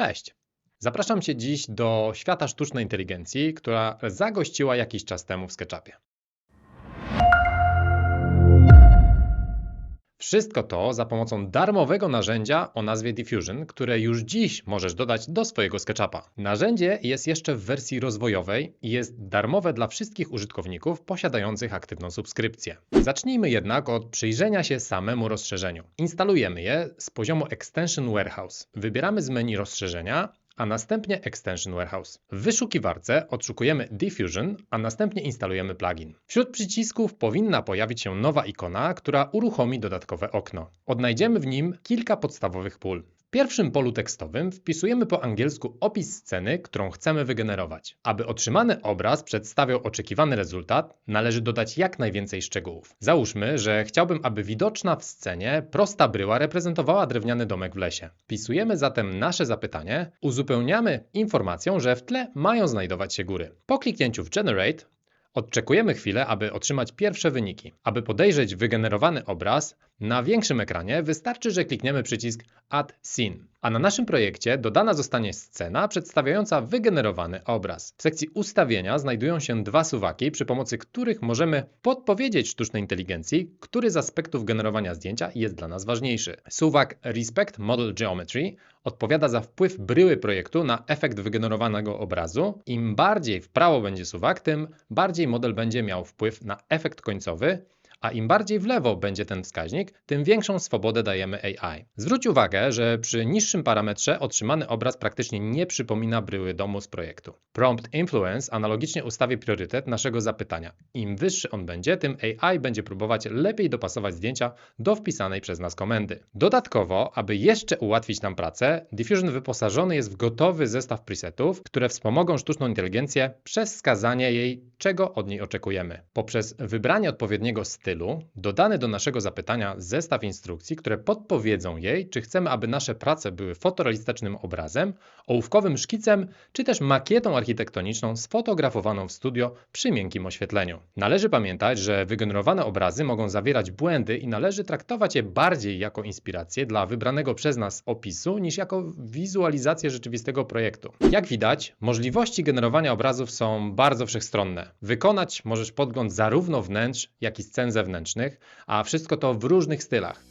Cześć! Zapraszam Cię dziś do świata sztucznej inteligencji, która zagościła jakiś czas temu w SketchUpie. Wszystko to za pomocą darmowego narzędzia o nazwie Diffusion, które już dziś możesz dodać do swojego SketchUpa. Narzędzie jest jeszcze w wersji rozwojowej i jest darmowe dla wszystkich użytkowników posiadających aktywną subskrypcję. Zacznijmy jednak od przyjrzenia się samemu rozszerzeniu. Instalujemy je z poziomu Extension Warehouse. Wybieramy z menu rozszerzenia a następnie Extension Warehouse. W wyszukiwarce odszukujemy Diffusion, a następnie instalujemy plugin. Wśród przycisków powinna pojawić się nowa ikona, która uruchomi dodatkowe okno. Odnajdziemy w nim kilka podstawowych pól. W pierwszym polu tekstowym wpisujemy po angielsku opis sceny, którą chcemy wygenerować. Aby otrzymany obraz przedstawiał oczekiwany rezultat, należy dodać jak najwięcej szczegółów. Załóżmy, że chciałbym, aby widoczna w scenie prosta bryła reprezentowała drewniany domek w lesie. Wpisujemy zatem nasze zapytanie, uzupełniamy informacją, że w tle mają znajdować się góry. Po kliknięciu w Generate Odczekujemy chwilę, aby otrzymać pierwsze wyniki. Aby podejrzeć wygenerowany obraz, na większym ekranie wystarczy, że klikniemy przycisk Add Scene, a na naszym projekcie dodana zostanie scena przedstawiająca wygenerowany obraz. W sekcji ustawienia znajdują się dwa suwaki, przy pomocy których możemy podpowiedzieć sztucznej inteligencji, który z aspektów generowania zdjęcia jest dla nas ważniejszy. Suwak Respect Model Geometry odpowiada za wpływ bryły projektu na efekt wygenerowanego obrazu. Im bardziej w prawo będzie suwak, tym bardziej model będzie miał wpływ na efekt końcowy, a im bardziej w lewo będzie ten wskaźnik, tym większą swobodę dajemy AI. Zwróć uwagę, że przy niższym parametrze otrzymany obraz praktycznie nie przypomina bryły domu z projektu. Prompt Influence analogicznie ustawi priorytet naszego zapytania. Im wyższy on będzie, tym AI będzie próbować lepiej dopasować zdjęcia do wpisanej przez nas komendy. Dodatkowo, aby jeszcze ułatwić nam pracę, Diffusion wyposażony jest w gotowy zestaw presetów, które wspomogą sztuczną inteligencję przez wskazanie jej, czego od niej oczekujemy. Poprzez wybranie odpowiedniego stylu, stylu dodany do naszego zapytania zestaw instrukcji, które podpowiedzą jej, czy chcemy, aby nasze prace były fotorealistycznym obrazem, ołówkowym szkicem, czy też makietą architektoniczną sfotografowaną w studio przy miękkim oświetleniu. Należy pamiętać, że wygenerowane obrazy mogą zawierać błędy i należy traktować je bardziej jako inspirację dla wybranego przez nas opisu, niż jako wizualizację rzeczywistego projektu. Jak widać, możliwości generowania obrazów są bardzo wszechstronne. Wykonać możesz podgląd zarówno wnętrz, jak i scen zewnętrznych, a wszystko to w różnych stylach.